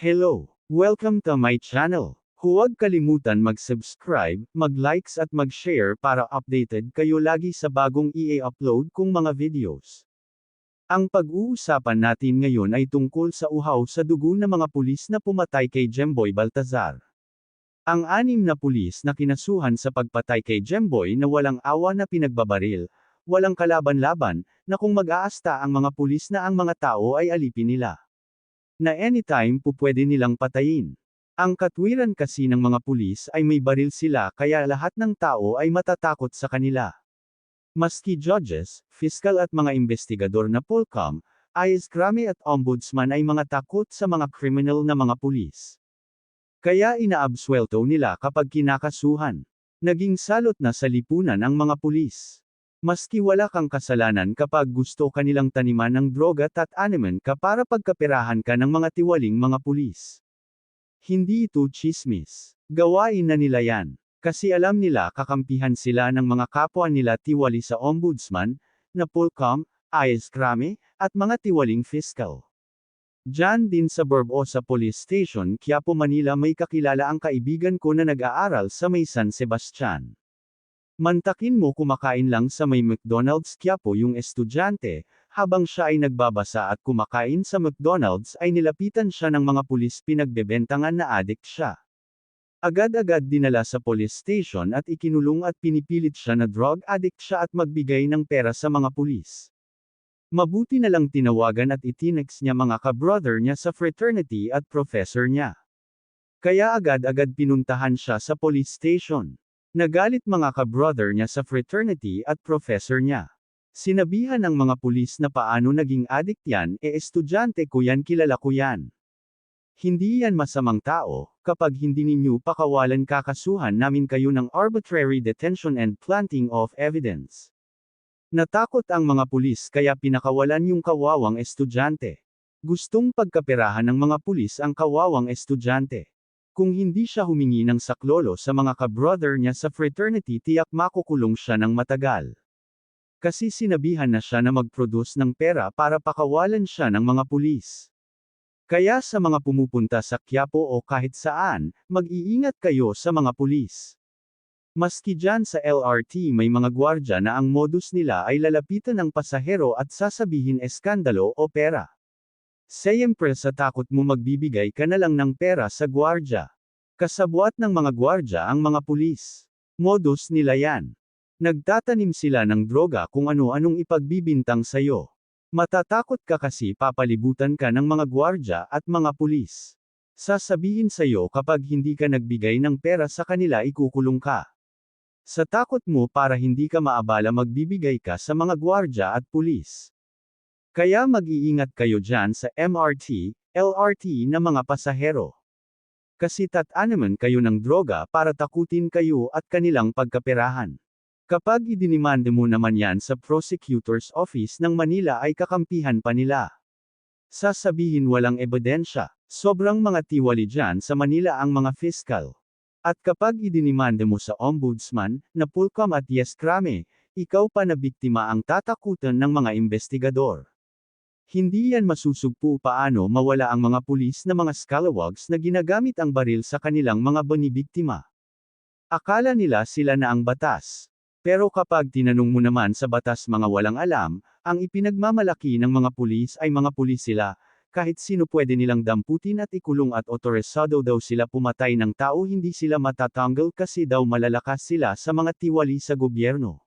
Hello! Welcome to my channel. Huwag kalimutan mag-subscribe, mag-likes at mag-share para updated kayo lagi sa bagong i-upload kong mga videos. Ang pag-uusapan natin ngayon ay tungkol sa uhaw sa dugo ng mga pulis na pumatay kay Jemboy Baltazar. Ang anim na pulis na kinasuhan sa pagpatay kay Jemboy na walang awa na pinagbabaril, walang kalaban-laban, na kung mag-aasta ang mga pulis na ang mga tao ay alipin nila. Na anytime po pwede nilang patayin. Ang katwiran kasi ng mga pulis ay may baril sila kaya lahat ng tao ay matatakot sa kanila. Maski judges, fiscal at mga investigador na Polcom, IS Krami at Ombudsman ay mga takot sa mga criminal na mga pulis. Kaya inaabswelto nila kapag kinakasuhan. Naging salot na sa lipunan ang mga pulis. Maski wala kang kasalanan kapag gusto kanilang taniman ng droga at animan ka para pagkaperahan ka ng mga tiwaling mga pulis. Hindi ito chismis. Gawain na nila yan. Kasi alam nila kakampihan sila ng mga kapwa nila tiwali sa ombudsman, na Polcom, IS Krame, at mga tiwaling fiscal. Diyan din sa Burbo sa police station Quiapo Manila may kakilala ang kaibigan ko na nag-aaral sa may San Sebastian. Mantakin mo kumakain lang sa may McDonald's Quiapo yung estudyante, habang siya ay nagbabasa at kumakain sa McDonald's ay nilapitan siya ng mga pulis pinagbebentangan na addict siya. Agad-agad dinala sa police station at ikinulong at pinipilit siya na drug addict siya at magbigay ng pera sa mga pulis. Mabuti na lang tinawagan at itinex niya mga ka-brother niya sa fraternity at professor niya. Kaya agad-agad pinuntahan siya sa police station. Nagalit mga ka-brother niya sa fraternity at professor niya. Sinabihan ng mga pulis na paano naging addict yan, e estudyante ko yan kilala ko yan. Hindi yan masamang tao, kapag hindi ninyo pakawalan kakasuhan namin kayo ng arbitrary detention and planting of evidence. Natakot ang mga pulis kaya pinakawalan yung kawawang estudyante. Gustong pagkaperahan ng mga pulis ang kawawang estudyante. Kung hindi siya humingi ng saklolo sa mga ka-brother niya sa fraternity tiyak makukulong siya ng matagal. Kasi sinabihan na siya na mag-produce ng pera para pakawalan siya ng mga pulis. Kaya sa mga pumupunta sa Quiapo o kahit saan, mag-iingat kayo sa mga pulis. Maski dyan sa LRT may mga gwardya na ang modus nila ay lalapitan ng pasahero at sasabihin eskandalo o pera. Siyempre sa takot mo magbibigay ka na lang ng pera sa gwardya. Kasabwat ng mga gwardya ang mga pulis. Modus nila yan. Nagtatanim sila ng droga kung ano-anong ipagbibintang sayo. Matatakot ka kasi papalibutan ka ng mga gwardya at mga pulis. Sasabihin sa'yo kapag hindi ka nagbigay ng pera sa kanila ikukulong ka. Sa takot mo para hindi ka maabala magbibigay ka sa mga gwardya at pulis. Kaya mag-iingat kayo dyan sa MRT, LRT na mga pasahero. Kasi tatanaman kayo ng droga para takutin kayo at kanilang pagkaperahan. Kapag idinimande mo naman yan sa prosecutor's office ng Manila ay kakampihan pa nila. Sasabihin walang ebidensya, sobrang mga tiwali dyan sa Manila ang mga fiscal. At kapag idinimande mo sa ombudsman, na Pulcom at Yes Krame, ikaw pa na biktima ang tatakutan ng mga investigador. Hindi yan masusugpo paano mawala ang mga pulis na mga scalawags na ginagamit ang baril sa kanilang mga bonibiktima. Akala nila sila na ang batas. Pero kapag tinanong mo naman sa batas mga walang alam, ang ipinagmamalaki ng mga pulis ay mga pulis sila, kahit sino pwede nilang damputin at ikulong at otorisado daw sila pumatay ng tao hindi sila matatanggal kasi daw malalakas sila sa mga tiwali sa gobyerno.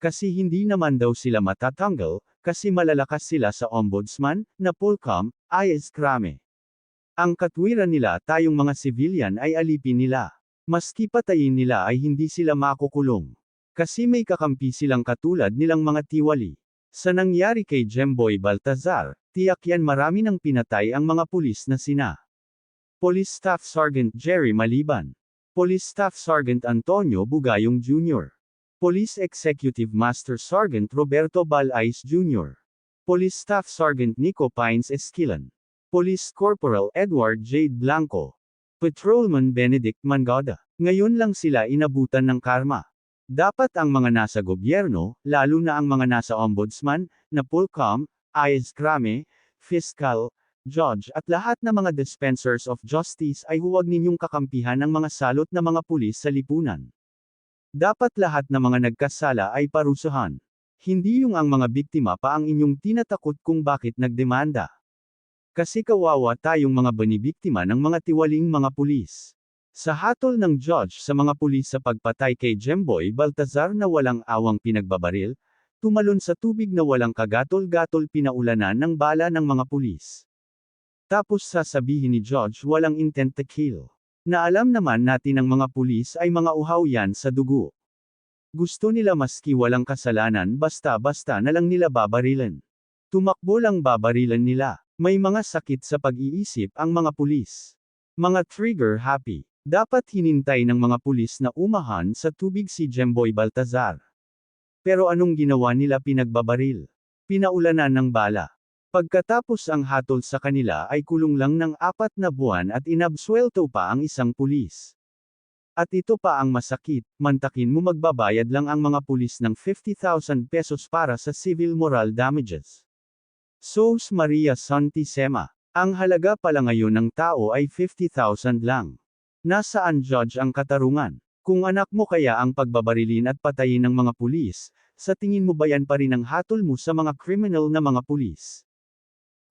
Kasi hindi naman daw sila matatanggal, kasi malalakas sila sa ombudsman, na Polcom, IS Krame. Ang katwiran nila tayong mga civilian ay alipin nila. Maski patayin nila ay hindi sila makukulong. Kasi may kakampi silang katulad nilang mga tiwali. Sa nangyari kay Jemboy Baltazar, tiyak yan marami nang pinatay ang mga pulis na sina. Police Staff Sergeant Jerry Maliban. Police Staff Sergeant Antonio Bugayong Jr. Police Executive Master Sergeant Roberto Balais Jr. Police Staff Sergeant Nico Pines Esquilan. Police Corporal Edward Jade Blanco. Patrolman Benedict Mangada. Ngayon lang sila inabutan ng karma. Dapat ang mga nasa gobyerno, lalo na ang mga nasa ombudsman, na Pulcom, IS Krame, Fiscal, judge at lahat ng mga dispensers of justice ay huwag ninyong kakampihan ang mga salot na mga pulis sa lipunan. Dapat lahat ng mga nagkasala ay parusahan. Hindi yung ang mga biktima pa ang inyong tinatakot kung bakit nagdemanda. Kasi kawawa tayong mga banibiktima ng mga tiwaling mga pulis. Sa hatol ng judge sa mga pulis sa pagpatay kay Jemboy Baltazar na walang awang pinagbabaril, tumalon sa tubig na walang kagatol-gatol pinaulanan ng bala ng mga pulis. Tapos sasabihin ni Judge walang intent to kill. Na alam naman natin ang mga pulis ay mga uhaw yan sa dugo. Gusto nila maski walang kasalanan basta-basta na lang nila babarilan. Tumakbo lang babarilan nila. May mga sakit sa pag-iisip ang mga pulis. Mga trigger happy. Dapat hinintay ng mga pulis na umahan sa tubig si Jemboy Baltazar. Pero anong ginawa nila pinagbabaril? Pinaulanan ng bala. Pagkatapos ang hatol sa kanila ay kulong lang ng apat na buwan at inabswelto pa ang isang pulis. At ito pa ang masakit, mantakin mo magbabayad lang ang mga pulis ng 50,000 pesos para sa civil moral damages. Sos Maria Santisema. Ang halaga pala ngayon ng tao ay 50,000 lang. Nasaan judge ang katarungan? Kung anak mo kaya ang pagbabarilin at patayin ng mga pulis, sa tingin mo ba yan pa rin ang hatol mo sa mga criminal na mga pulis?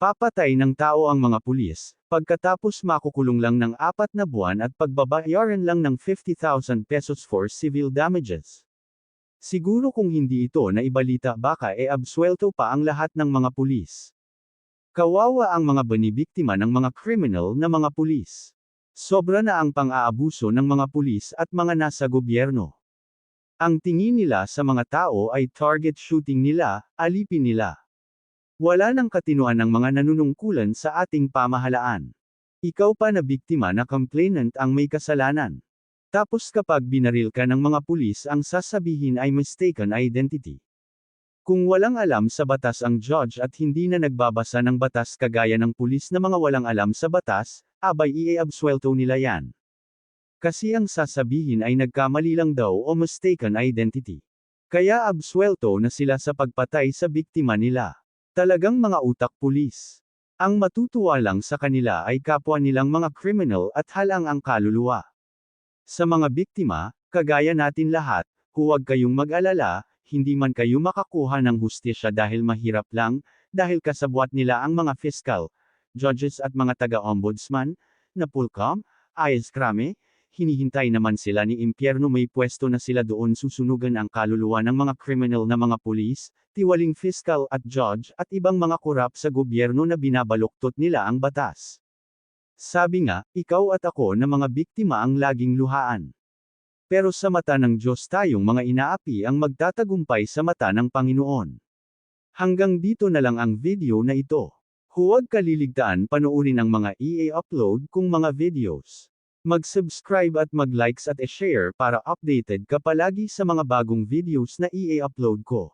Papatay ng tao ang mga pulis, pagkatapos makukulong lang ng apat na buwan at pagbabayaran lang ng 50,000 pesos for civil damages. Siguro kung hindi ito na ibalita baka e absuelto pa ang lahat ng mga pulis. Kawawa ang mga banibiktima ng mga criminal na mga pulis. Sobra na ang pang-aabuso ng mga pulis at mga nasa gobyerno. Ang tingin nila sa mga tao ay target shooting nila, alipin nila. Wala nang katinuan ng mga nanunungkulan sa ating pamahalaan. Ikaw pa na biktima na complainant ang may kasalanan. Tapos kapag binaril ka ng mga pulis ang sasabihin ay mistaken identity. Kung walang alam sa batas ang judge at hindi na nagbabasa ng batas kagaya ng pulis na mga walang alam sa batas, abay i-absuelto nila yan. Kasi ang sasabihin ay nagkamali lang daw o mistaken identity. Kaya absuelto na sila sa pagpatay sa biktima nila. Talagang mga utak pulis. Ang matutuwa lang sa kanila ay kapwa nilang mga criminal at halang ang kaluluwa. Sa mga biktima, kagaya natin lahat, huwag kayong mag-alala, hindi man kayo makakuha ng hustisya dahil mahirap lang, dahil kasabwat nila ang mga fiscal, judges at mga taga-ombudsman, na pulcom, ayes krame, hinihintay naman sila ni impyerno may pwesto na sila doon susunugan ang kaluluwa ng mga criminal na mga pulis, tiwaling fiscal at judge at ibang mga kurap sa gobyerno na binabaluktot nila ang batas. Sabi nga, ikaw at ako na mga biktima ang laging luhaan. Pero sa mata ng Diyos tayong mga inaapi ang magtatagumpay sa mata ng Panginoon. Hanggang dito na lang ang video na ito. Huwag kaliligtaan panoorin ang mga EA-upload kong mga videos. Mag-subscribe at mag-likes at e-share para updated ka palagi sa mga bagong videos na i-upload ko.